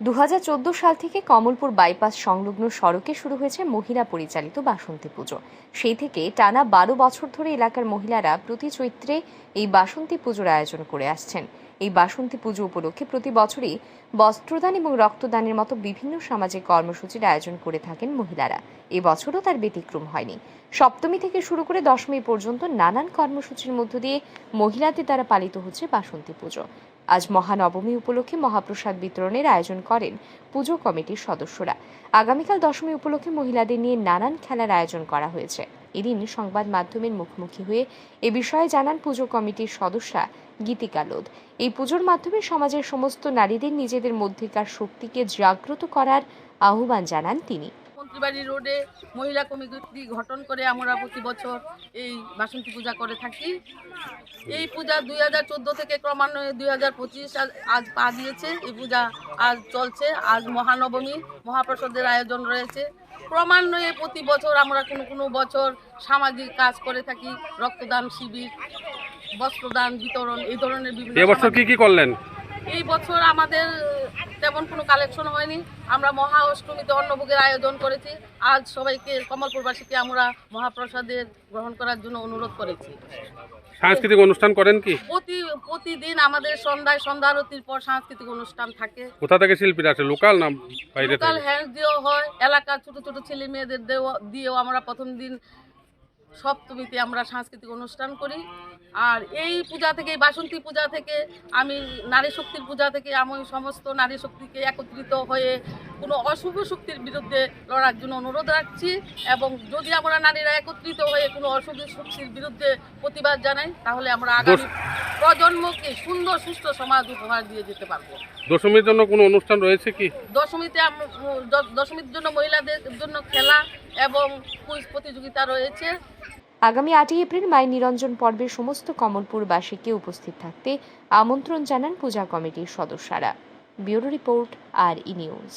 দু হাজার চোদ্দ সাল থেকে কমলপুর বাইপাস সংলগ্ন সড়কে শুরু হয়েছে মহিলা পরিচালিত বাসন্তী পুজো। সেই থেকে টানা বারো বছর ধরে এলাকার মহিলারা প্রতি চৈত্রে এই বাসন্তী পুজোর আয়োজন করে আসছেন। এই বাসন্তী পুজো উপলক্ষে প্রতি বছরই বস্ত্রদান এবং রক্তদানের মতো বিভিন্ন সামাজিক কর্মসূচির আয়োজন করে থাকেন মহিলারা। এবছরও তার ব্যতিক্রম হয়নি। সপ্তমী থেকে শুরু করে দশমী পর্যন্ত নানান কর্মসূচির মধ্য দিয়ে মহিলাদের দ্বারা পালিত হচ্ছে বাসন্তী পুজো। আজ মহানবমী উপলক্ষে মহাপ্রসাদ বিতরণের আয়োজন করেন পুজো কমিটির সদস্যরা। আগামীকাল দশমী উপলক্ষে মহিলাদের নিয়ে নানান খেলার আয়োজন করা হয়েছে। এদিন সংবাদ মাধ্যমের মুখোমুখি হয়ে এ বিষয়ে জানান পুজো কমিটির সদস্যা গীতিকা লোধ। এই পুজোর মাধ্যমে সমাজের সমস্ত নারীদের নিজেদের মধ্যেকার শক্তিকে জাগ্রত করার আহ্বান জানান তিনি। মন্ত্রীবাড়ি রোডে মহিলা কমিটি গঠন করে আমরা প্রতি বছর এই বাসন্তী পূজা করে থাকি। এই পূজা দুই হাজার চোদ্দ থেকে ক্রমান্বয়ে দুই হাজার পঁচিশ আজ পা দিয়েছে। এই পূজা আজ চলছে। আজ মহানবমী, মহাপ্রসাদের আয়োজন রয়েছে। ক্রমান্বয়ে প্রতি বছর আমরা কোনো কোনো বছর সামাজিক কাজ করে থাকি, রক্তদান শিবির, বস্ত্রদান, বিতরণ, এই ধরনের বিভিন্ন কি কি করলেন? এই বছর আমাদের তেমন কোনো কালেকশন হয়নি। আমরা মহা অষ্টমীতে অন্নভোগের আয়োজন করেছি। আজ সবাইকে কমলপুরবাসীকে আমরা মহাপ্রসাদের গ্রহণ করার জন্য অনুরোধ করেছি। সাংস্কৃতিক অনুষ্ঠান করেন কি? প্রতি প্রতিদিন আমাদের সন্ধ্যায় সন্ধ্যা আরতির পর সাংস্কৃতিক অনুষ্ঠান থাকে। কোথা থেকে শিল্পীরা আছে লোকাল না বাইরে লোকাল হ্যান্ড দিয়েও হয়। এলাকার ছোট ছোট ছেলে মেয়েদের দিয়েও আমরা প্রথম দিন সপ্তমীতে আমরা সাংস্কৃতিক অনুষ্ঠান করি। আর এই পূজা থেকে বাসন্তী পূজা থেকে আমি নারী শক্তির পূজা থেকে আমি সমস্ত নারী শক্তিকে একত্রিত হয়ে কোনো অশুভ শক্তির বিরুদ্ধে লড়ার জন্য অনুরোধ রাখছি এবং যদি আমরা নারীরা একত্রিত হয়ে কোনো অশুভ শক্তির বিরুদ্ধে প্রতিবাদ জানাই তাহলে আমরা আগামী প্রজন্মকে সুন্দর সুস্থ সমাজ উপহার দিয়ে যেতে পারব। দশমীর জন্য কোনো অনুষ্ঠান রয়েছে কি? দশমীতে দশমীর জন্য মহিলাদের জন্য খেলা এবং কুইজ প্রতিযোগিতা রয়েছে। আগামী আটই এপ্রিল মাই নিরঞ্জন পর্বের সমস্ত কমলপুরবাসীকে উপস্থিত থাকতে আমন্ত্রণ জানান পূজা কমিটির সদস্যরা। Bureau report, R E news.